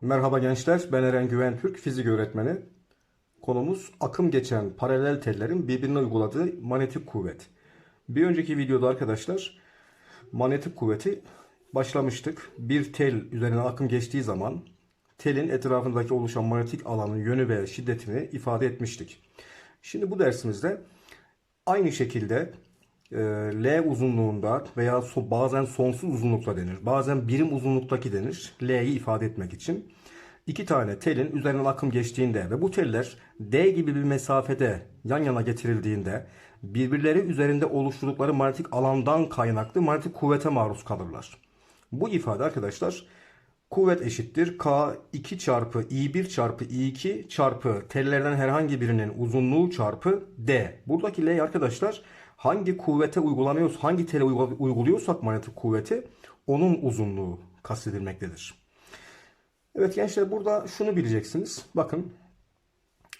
Merhaba gençler, ben Eren Güven Türk, fizik öğretmeni. Konumuz akım geçen paralel tellerin birbirine uyguladığı manyetik kuvvet. Bir önceki videoda arkadaşlar manyetik kuvveti başlamıştık. Bir tel üzerine akım geçtiği zaman telin etrafındaki oluşan manyetik alanın yönü ve şiddetini ifade etmiştik. Şimdi bu dersimizde aynı şekilde L uzunluğunda veya bazen sonsuz uzunlukta denir. Bazen birim uzunluktaki denir. L'yi ifade etmek için. İki tane telin üzerinden akım geçtiğinde ve bu teller D gibi bir mesafede yan yana getirildiğinde birbirleri üzerinde oluşturdukları manyetik alandan kaynaklı manyetik kuvvete maruz kalırlar. Bu ifade arkadaşlar kuvvet eşittir K 2 çarpı I1 çarpı I2 çarpı tellerden herhangi birinin uzunluğu çarpı D. Buradaki L arkadaşlar hangi kuvvete uygulanıyorsa, hangi tele uyguluyorsak manyetik kuvveti onun uzunluğu kastedilmektedir. Evet gençler burada şunu bileceksiniz. Bakın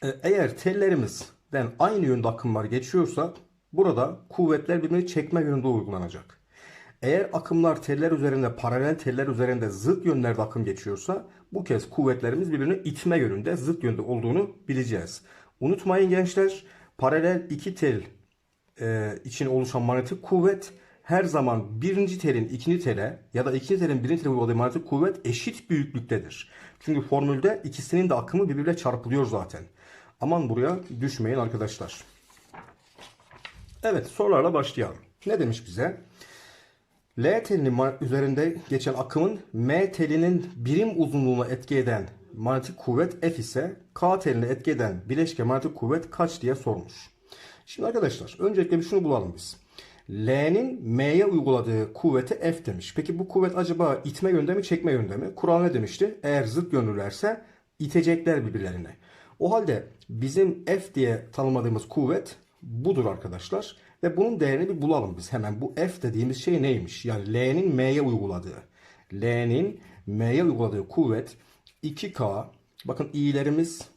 e, eğer tellerimizden aynı yönde akımlar geçiyorsa burada kuvvetler birbirini çekme yönünde uygulanacak. Eğer akımlar teller üzerinde paralel teller üzerinde zıt yönlerde akım geçiyorsa bu kez kuvvetlerimiz birbirini itme yönünde zıt yönde olduğunu bileceğiz. Unutmayın gençler paralel iki tel e, için oluşan manyetik kuvvet her zaman birinci telin ikinci tele ya da ikinci telin birinci tele uyguladığı manyetik kuvvet eşit büyüklüktedir. Çünkü formülde ikisinin de akımı birbiriyle çarpılıyor zaten. Aman buraya düşmeyin arkadaşlar. Evet sorularla başlayalım. Ne demiş bize? L telinin üzerinde geçen akımın M telinin birim uzunluğuna etki eden manyetik kuvvet F ise K teline etki eden bileşke manyetik kuvvet kaç diye sormuş. Şimdi arkadaşlar öncelikle bir şunu bulalım biz. L'nin M'ye uyguladığı kuvvete F demiş. Peki bu kuvvet acaba itme yönde mi çekme yönde mi? Kural ne demişti? Eğer zıt yönlülerse itecekler birbirlerine. O halde bizim F diye tanımladığımız kuvvet budur arkadaşlar. Ve bunun değerini bir bulalım biz hemen. Bu F dediğimiz şey neymiş? Yani L'nin M'ye uyguladığı. L'nin M'ye uyguladığı kuvvet 2K. Bakın i'lerimiz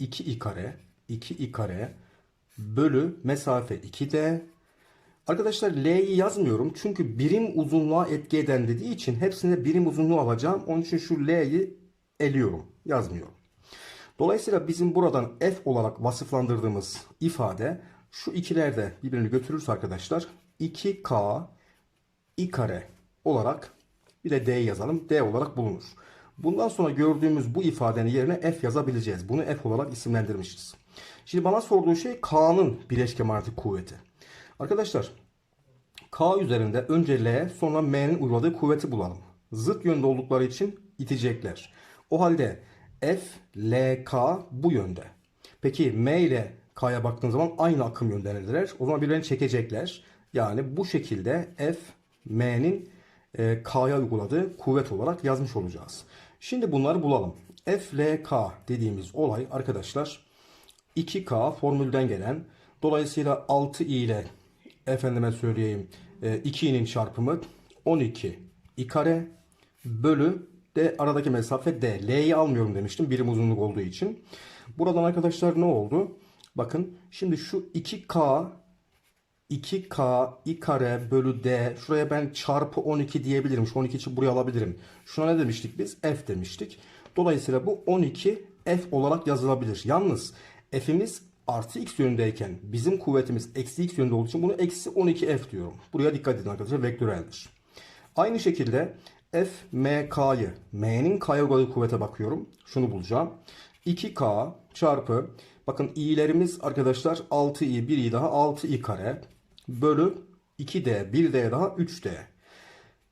2i kare. 2i kare bölü mesafe 2D. Arkadaşlar L'yi yazmıyorum. Çünkü birim uzunluğa etki eden dediği için hepsine birim uzunluğu alacağım. Onun için şu L'yi eliyorum. Yazmıyorum. Dolayısıyla bizim buradan F olarak vasıflandırdığımız ifade şu ikiler de birbirini götürürse arkadaşlar 2K i kare olarak bir de D yazalım. D olarak bulunur. Bundan sonra gördüğümüz bu ifadenin yerine F yazabileceğiz. Bunu F olarak isimlendirmişiz. Şimdi bana sorduğu şey K'nın bileşke manyetik kuvveti. Arkadaşlar K üzerinde önce L sonra M'nin uyguladığı kuvveti bulalım. Zıt yönde oldukları için itecekler. O halde F, L, K bu yönde. Peki M ile K'ya baktığın zaman aynı akım yöndenirler. O zaman birbirini çekecekler. Yani bu şekilde F, M'nin e, K'ya uyguladığı kuvvet olarak yazmış olacağız. Şimdi bunları bulalım. F, L, K dediğimiz olay arkadaşlar 2K formülden gelen dolayısıyla 6i ile efendime söyleyeyim 2i'nin çarpımı 12 i kare bölü de aradaki mesafe d. L'yi almıyorum demiştim birim uzunluk olduğu için. Buradan arkadaşlar ne oldu? Bakın şimdi şu 2K 2K i kare bölü D. Şuraya ben çarpı 12 diyebilirim. Şu 12 için buraya alabilirim. Şuna ne demiştik biz? F demiştik. Dolayısıyla bu 12 F olarak yazılabilir. Yalnız F'imiz artı x yönündeyken bizim kuvvetimiz eksi x yönünde olduğu için bunu eksi 12 F diyorum. Buraya dikkat edin arkadaşlar. Vektöreldir. Aynı şekilde F, M, K'yı M'nin K'ya uyguladığı kuvvete bakıyorum. Şunu bulacağım. 2K çarpı bakın i'lerimiz arkadaşlar 6i 1i daha 6i kare bölü 2d 1d daha 3d.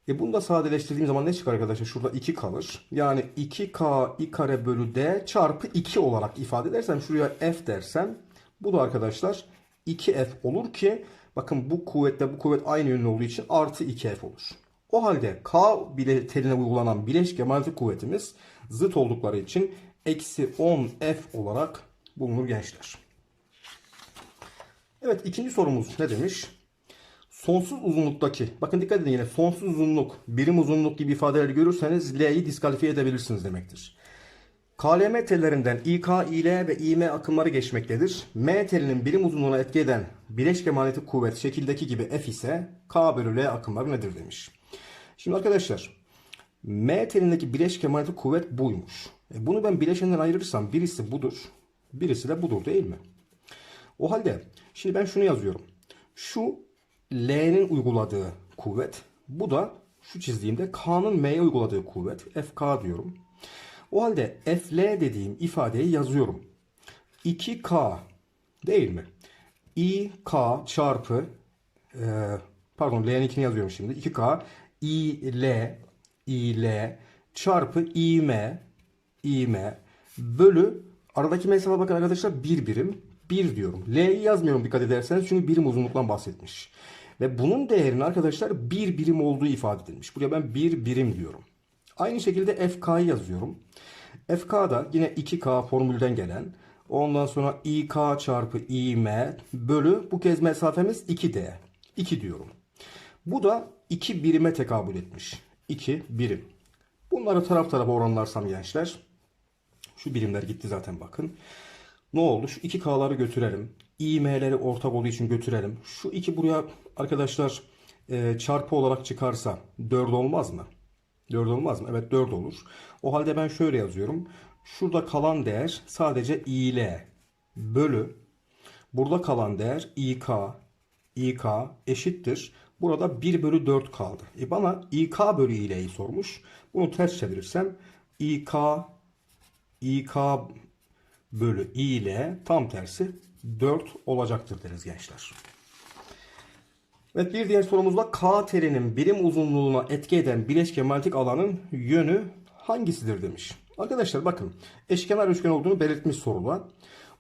E bunu da sadeleştirdiğim zaman ne çıkar arkadaşlar? Şurada 2 kalır. Yani 2k i kare bölü d çarpı 2 olarak ifade edersem şuraya f dersem bu da arkadaşlar 2f olur ki bakın bu kuvvetle bu kuvvet aynı yönlü olduğu için artı 2f olur. O halde k bile teline uygulanan bileşke manyetik kuvvetimiz zıt oldukları için eksi 10f olarak bulunur gençler. Evet ikinci sorumuz ne demiş? Sonsuz uzunluktaki, bakın dikkat edin yine sonsuz uzunluk, birim uzunluk gibi ifadeleri görürseniz L'yi diskalifiye edebilirsiniz demektir. KLM tellerinden İK, İL ve İM akımları geçmektedir. M telinin birim uzunluğuna etki eden bileşke manyetik kuvvet şekildeki gibi F ise K bölü L akımları nedir demiş. Şimdi arkadaşlar M telindeki bileşke manyetik kuvvet buymuş. E bunu ben bileşenden ayırırsam birisi budur, birisi de budur değil mi? O halde şimdi ben şunu yazıyorum. Şu L'nin uyguladığı kuvvet, bu da şu çizdiğimde K'nın M'ye uyguladığı kuvvet. FK diyorum. O halde FL dediğim ifadeyi yazıyorum. 2K değil mi? İK çarpı e, pardon L'nin 2'ni yazıyorum şimdi. 2K İL İL çarpı İM İM bölü aradaki mesafe bakın arkadaşlar bir birim. 1 diyorum. L'yi yazmıyorum dikkat ederseniz çünkü birim uzunluktan bahsetmiş. Ve bunun değerinin arkadaşlar bir birim olduğu ifade edilmiş. Buraya ben bir birim diyorum. Aynı şekilde FK'yı yazıyorum. FK da yine 2K formülden gelen ondan sonra İK çarpı İM bölü bu kez mesafemiz 2D. 2 diyorum. Bu da 2 birime tekabül etmiş. 2 birim. Bunları taraf tarafa oranlarsam gençler şu birimler gitti zaten bakın. Ne oldu? Şu 2K'ları götürelim. İM'leri ortak olduğu için götürelim. Şu 2 buraya arkadaşlar e, çarpı olarak çıkarsa 4 olmaz mı? 4 olmaz mı? Evet 4 olur. O halde ben şöyle yazıyorum. Şurada kalan değer sadece İL bölü burada kalan değer İK İK eşittir. Burada 1 bölü 4 kaldı. E bana İK bölü İL'yi sormuş. Bunu ters çevirirsem İK İK bölü ile tam tersi 4 olacaktır deriz gençler. Evet bir diğer sorumuzda K telinin birim uzunluğuna etki eden bileşke manyetik alanın yönü hangisidir demiş. Arkadaşlar bakın eşkenar üçgen olduğunu belirtmiş soruda.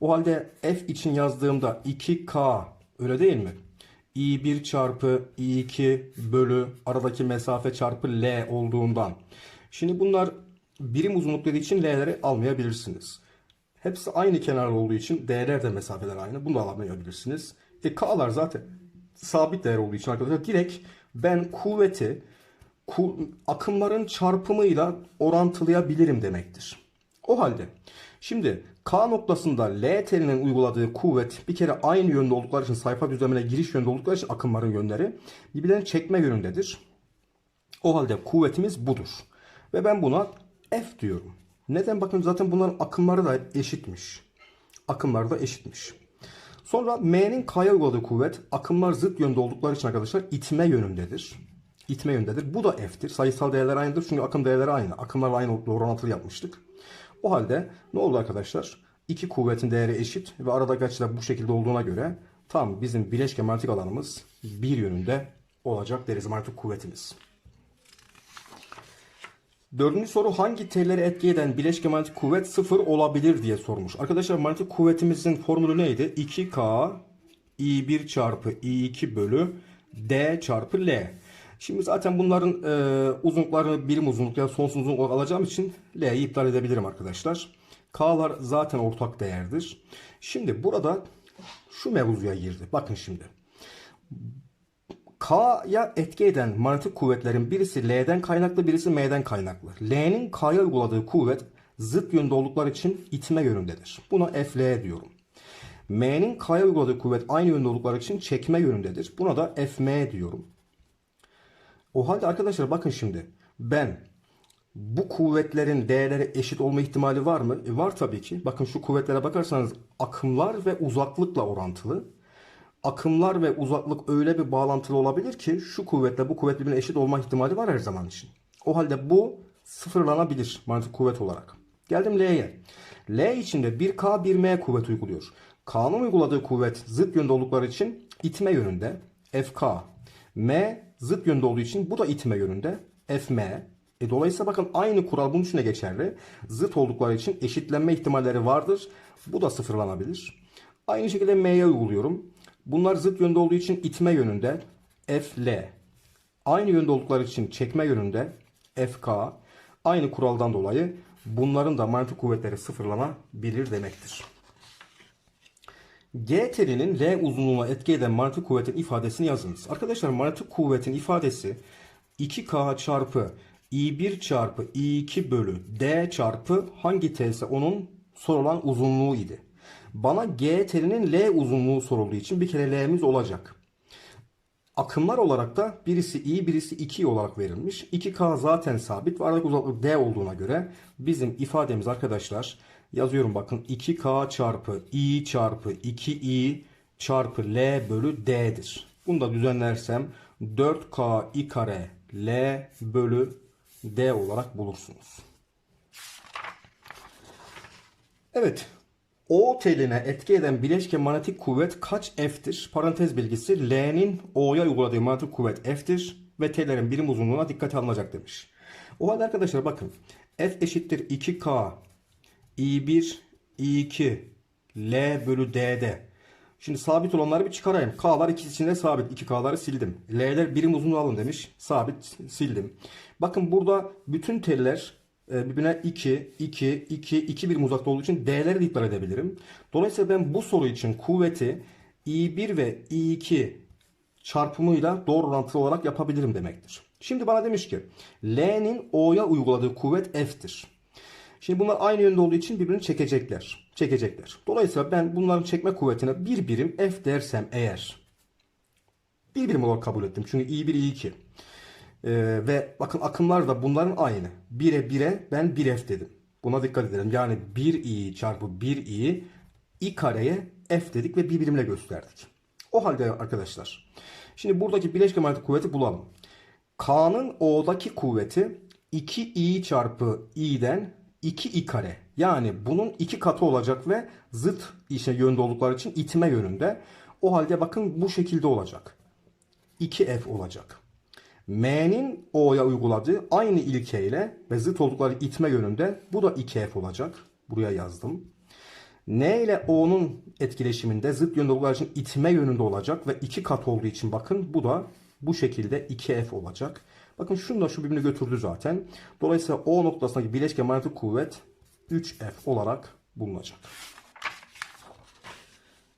O halde f için yazdığımda 2k öyle değil mi? i1 çarpı i2 bölü aradaki mesafe çarpı l olduğundan. Şimdi bunlar birim uzunluk dediği için l'leri almayabilirsiniz. Hepsi aynı kenar olduğu için değerler de mesafeler aynı. Bunu da alamayabilirsiniz. E K'lar zaten sabit değer olduğu için arkadaşlar direkt ben kuvveti ku, akımların çarpımıyla orantılayabilirim demektir. O halde şimdi K noktasında L telinin uyguladığı kuvvet bir kere aynı yönde oldukları için sayfa düzlemine giriş yönde oldukları için akımların yönleri birbirlerini çekme yönündedir. O halde kuvvetimiz budur. Ve ben buna F diyorum. Neden? Bakın zaten bunların akımları da eşitmiş. Akımları da eşitmiş. Sonra M'nin K'ya uyguladığı kuvvet akımlar zıt yönde oldukları için arkadaşlar itme yönündedir. İtme yönündedir. Bu da F'tir. Sayısal değerler aynıdır çünkü akım değerleri aynı. Akımlarla aynı orantılı yapmıştık. O halde ne oldu arkadaşlar? İki kuvvetin değeri eşit ve aradaki açılar bu şekilde olduğuna göre tam bizim bileşke manyetik alanımız bir yönünde olacak deriz manyetik kuvvetimiz. Dördüncü soru hangi telleri etki eden bileşke manyetik kuvvet sıfır olabilir diye sormuş. Arkadaşlar manyetik kuvvetimizin formülü neydi? 2K I1 çarpı I2 bölü D çarpı L. Şimdi zaten bunların e, uzunluklarını birim uzunluk ya sonsuz uzunluk alacağım için L'yi iptal edebilirim arkadaşlar. K'lar zaten ortak değerdir. Şimdi burada şu mevzuya girdi. Bakın şimdi. K'ya etki eden manyetik kuvvetlerin birisi L'den kaynaklı, birisi M'den kaynaklı. L'nin K'ya uyguladığı kuvvet zıt yönde oldukları için itme yönündedir. Buna FL diyorum. M'nin K'ya uyguladığı kuvvet aynı yönde oldukları için çekme yönündedir. Buna da FM diyorum. O halde arkadaşlar bakın şimdi ben bu kuvvetlerin değerleri eşit olma ihtimali var mı? E var tabii ki. Bakın şu kuvvetlere bakarsanız akımlar ve uzaklıkla orantılı akımlar ve uzaklık öyle bir bağlantılı olabilir ki şu kuvvetle bu kuvvet birbirine eşit olma ihtimali var her zaman için. O halde bu sıfırlanabilir manyetik kuvvet olarak. Geldim L'ye. L içinde 1K 1M kuvvet uyguluyor. K'nın uyguladığı kuvvet zıt yönde oldukları için itme yönünde FK. M zıt yönde olduğu için bu da itme yönünde FM. E dolayısıyla bakın aynı kural bunun için de geçerli. Zıt oldukları için eşitlenme ihtimalleri vardır. Bu da sıfırlanabilir. Aynı şekilde M'ye uyguluyorum. Bunlar zıt yönde olduğu için itme yönünde FL. Aynı yönde oldukları için çekme yönünde FK. Aynı kuraldan dolayı bunların da manyetik kuvvetleri sıfırlanabilir demektir. G telinin L uzunluğuna etki eden manyetik kuvvetin ifadesini yazınız. Arkadaşlar manyetik kuvvetin ifadesi 2K çarpı I1 çarpı I2 bölü D çarpı hangi T ise onun sorulan uzunluğu idi. Bana G telinin L uzunluğu sorulduğu için bir kere L'miz olacak. akımlar olarak da birisi i birisi 2 olarak verilmiş. 2K zaten sabit ve aradaki uzaklık D olduğuna göre bizim ifademiz arkadaşlar yazıyorum bakın 2K çarpı i çarpı 2i çarpı L bölü D'dir. Bunu da düzenlersem 4K i kare L bölü D olarak bulursunuz. Evet. O teline etki eden bileşke manyetik kuvvet kaç F'tir? Parantez bilgisi L'nin O'ya uyguladığı manyetik kuvvet F'tir ve T'lerin birim uzunluğuna dikkate alınacak demiş. O halde arkadaşlar bakın F eşittir 2K I1 I2 L bölü D'de. Şimdi sabit olanları bir çıkarayım. K'lar ikisi içinde sabit. 2K'ları sildim. L'ler birim uzunluğu alın demiş. Sabit sildim. Bakın burada bütün teller birbirine 2, 2, 2, 2 birim uzakta olduğu için D'leri de iptal edebilirim. Dolayısıyla ben bu soru için kuvveti I1 ve I2 çarpımıyla doğru orantılı olarak yapabilirim demektir. Şimdi bana demiş ki L'nin O'ya uyguladığı kuvvet F'tir. Şimdi bunlar aynı yönde olduğu için birbirini çekecekler. Çekecekler. Dolayısıyla ben bunların çekme kuvvetine bir birim F dersem eğer bir birim olarak kabul ettim. Çünkü I1, I2. Ee, ve bakın akımlar da bunların aynı. 1'e 1'e ben 1F dedim. Buna dikkat edelim. Yani 1i çarpı 1i i kareye F dedik ve bir birimle gösterdik. O halde arkadaşlar. Şimdi buradaki bileşke manyetik kuvveti bulalım. K'nın O'daki kuvveti 2i çarpı i'den 2i kare. Yani bunun iki katı olacak ve zıt işe yönde oldukları için itme yönünde. O halde bakın bu şekilde olacak. 2f olacak. M'nin O'ya uyguladığı aynı ilkeyle ve zıt oldukları itme yönünde bu da 2F olacak. Buraya yazdım. N ile O'nun etkileşiminde zıt yönde oldukları için itme yönünde olacak ve iki kat olduğu için bakın bu da bu şekilde 2F olacak. Bakın şunu da şu birbirini götürdü zaten. Dolayısıyla O noktasındaki bileşke manyetik kuvvet 3F olarak bulunacak.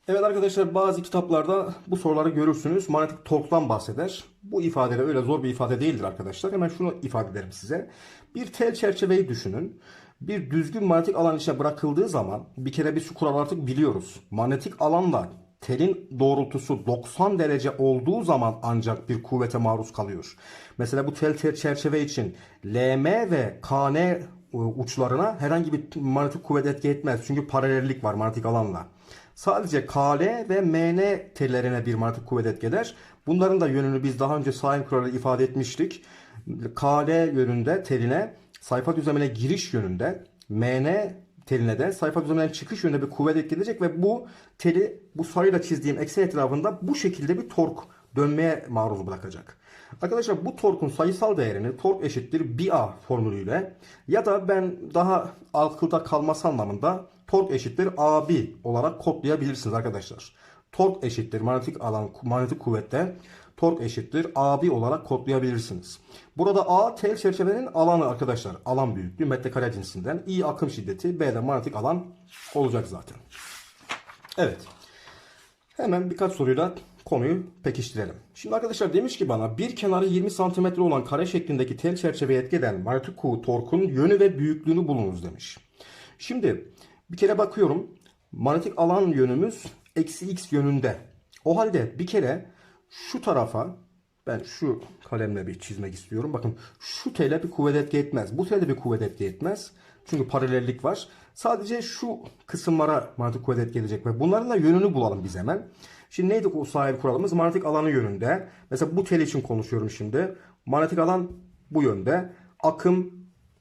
Evet arkadaşlar bazı kitaplarda bu soruları görürsünüz. Manyetik torktan bahseder. Bu ifade de öyle zor bir ifade değildir arkadaşlar. Hemen şunu ifade ederim size. Bir tel çerçeveyi düşünün. Bir düzgün manyetik alan içine bırakıldığı zaman bir kere biz şu kuralı artık biliyoruz. Manyetik alanla telin doğrultusu 90 derece olduğu zaman ancak bir kuvvete maruz kalıyor. Mesela bu tel, tel çerçeve için LM ve KN e, uçlarına herhangi bir manyetik kuvvet etki etmez. Çünkü paralellik var manyetik alanla. Sadece KL ve MN tellerine bir manyetik kuvvet etki eder. Bunların da yönünü biz daha önce sahim kuralı ifade etmiştik. KL yönünde teline sayfa düzlemine giriş yönünde MN teline de sayfa düzleminden çıkış yönünde bir kuvvet etki edecek ve bu teli bu sarıyla çizdiğim eksen etrafında bu şekilde bir tork dönmeye maruz bırakacak. Arkadaşlar bu torkun sayısal değerini tork eşittir 1A formülüyle ya da ben daha akılda kalması anlamında tork eşittir AB olarak kodlayabilirsiniz arkadaşlar. Tork eşittir manyetik alan manyetik kuvvette tork eşittir AB olarak kodlayabilirsiniz. Burada A tel çerçevenin alanı arkadaşlar. Alan büyüklüğü metrekare cinsinden. I akım şiddeti. B de manyetik alan olacak zaten. Evet. Hemen birkaç soruyla konuyu pekiştirelim. Şimdi arkadaşlar demiş ki bana bir kenarı 20 cm olan kare şeklindeki tel çerçeveye etki eden manyetik kuvvet torkun yönü ve büyüklüğünü bulunuz demiş. Şimdi bir kere bakıyorum. Manyetik alan yönümüz eksi x yönünde. O halde bir kere şu tarafa ben şu kalemle bir çizmek istiyorum. Bakın şu tele bir kuvvet etki etmez. Bu tele bir kuvvet etki etmez. Çünkü paralellik var. Sadece şu kısımlara manyetik kuvvet etki edecek ve bunların da yönünü bulalım biz hemen. Şimdi neydi o sahip kuralımız? Manyetik alanı yönünde. Mesela bu tel için konuşuyorum şimdi. Manyetik alan bu yönde. Akım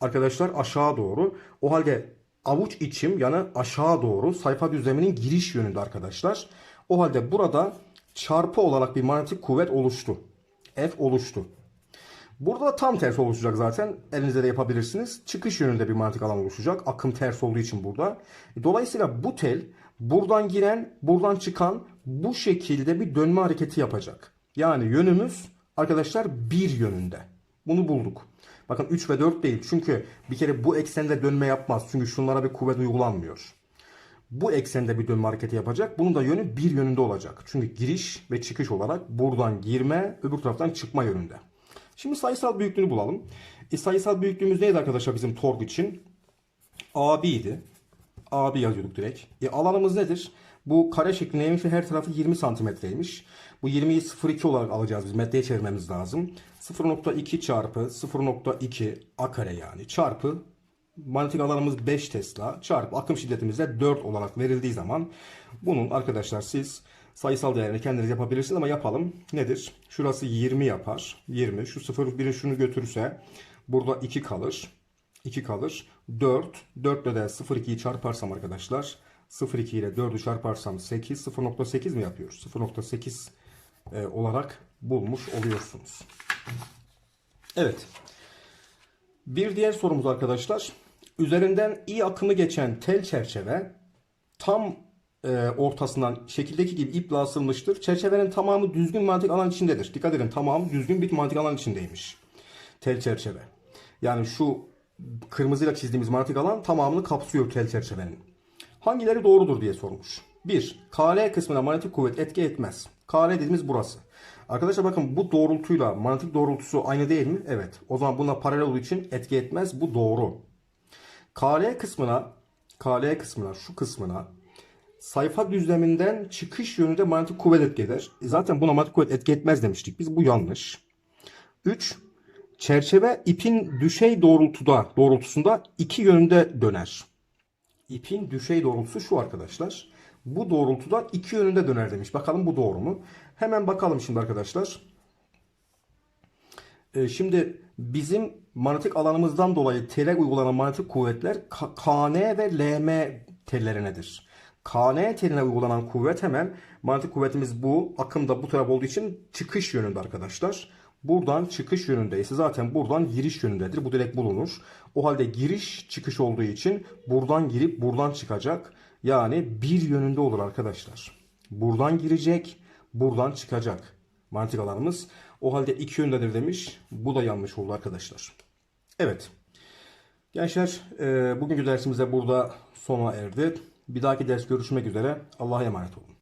arkadaşlar aşağı doğru. O halde avuç içim yani aşağı doğru sayfa düzleminin giriş yönünde arkadaşlar. O halde burada çarpı olarak bir manyetik kuvvet oluştu. F oluştu. Burada da tam tersi oluşacak zaten. Elinizde de yapabilirsiniz. Çıkış yönünde bir manyetik alan oluşacak. Akım ters olduğu için burada. Dolayısıyla bu tel buradan giren, buradan çıkan bu şekilde bir dönme hareketi yapacak. Yani yönümüz arkadaşlar bir yönünde. Bunu bulduk. Bakın 3 ve 4 değil. Çünkü bir kere bu eksende dönme yapmaz. Çünkü şunlara bir kuvvet uygulanmıyor. Bu eksende bir dönme hareketi yapacak. Bunun da yönü bir yönünde olacak. Çünkü giriş ve çıkış olarak buradan girme, öbür taraftan çıkma yönünde. Şimdi sayısal büyüklüğünü bulalım. E, sayısal büyüklüğümüz neydi arkadaşlar bizim tork için? AB idi. AB yazıyorduk direkt. E, alanımız nedir? Bu kare şeklindeymiş ve her tarafı 20 santimetreymiş. Bu 20'yi 0,2 olarak alacağız biz. Metreye çevirmemiz lazım. 0.2 çarpı 0.2 a kare yani çarpı manyetik alanımız 5 Tesla çarpı akım şiddetimiz de 4 olarak verildiği zaman bunun arkadaşlar siz sayısal değerini kendiniz yapabilirsiniz ama yapalım. Nedir? Şurası 20 yapar. 20. Şu 0,1'i şunu götürürse burada 2 kalır. 2 kalır. 4. 4 ile de 0,2'yi çarparsam arkadaşlar 0,2 ile 4'ü çarparsam 8. 0,8 mi yapıyoruz? 0,8 e, olarak bulmuş oluyorsunuz. Evet. Bir diğer sorumuz arkadaşlar. Üzerinden iyi akımı geçen tel çerçeve tam e, ortasından şekildeki gibi iple asılmıştır. Çerçevenin tamamı düzgün manyetik alan içindedir. Dikkat edin tamamı düzgün bir manyetik alan içindeymiş. Tel çerçeve. Yani şu kırmızıyla çizdiğimiz manyetik alan tamamını kapsıyor tel çerçevenin. Hangileri doğrudur diye sormuş. 1. KL kısmına manyetik kuvvet etki etmez. KL dediğimiz burası. Arkadaşlar bakın bu doğrultuyla manyetik doğrultusu aynı değil mi? Evet. O zaman buna paralel olduğu için etki etmez. Bu doğru. KL kısmına KL kısmına şu kısmına sayfa düzleminden çıkış yönünde manyetik kuvvet etki eder. E Zaten buna manyetik kuvvet etki etmez demiştik. Biz bu yanlış. 3. Çerçeve ipin düşey doğrultuda doğrultusunda iki yönünde döner. İpin düşey doğrultusu şu arkadaşlar. Bu doğrultuda iki yönünde döner demiş. Bakalım bu doğru mu? Hemen bakalım şimdi arkadaşlar. Ee, şimdi bizim manyetik alanımızdan dolayı tele uygulanan manyetik kuvvetler KN ve LM tellerinedir. KN teline uygulanan kuvvet hemen manyetik kuvvetimiz bu. Akım da bu taraf olduğu için çıkış yönünde arkadaşlar. Buradan çıkış yönündeyse zaten buradan giriş yönündedir. Bu direkt bulunur. O halde giriş çıkış olduğu için buradan girip buradan çıkacak. Yani bir yönünde olur arkadaşlar. Buradan girecek, buradan çıkacak. Manyetik alanımız. O halde iki yöndedir demiş. Bu da yanlış oldu arkadaşlar. Evet. Gençler e, bugünkü dersimiz de burada sona erdi. Bir dahaki ders görüşmek üzere. Allah'a emanet olun.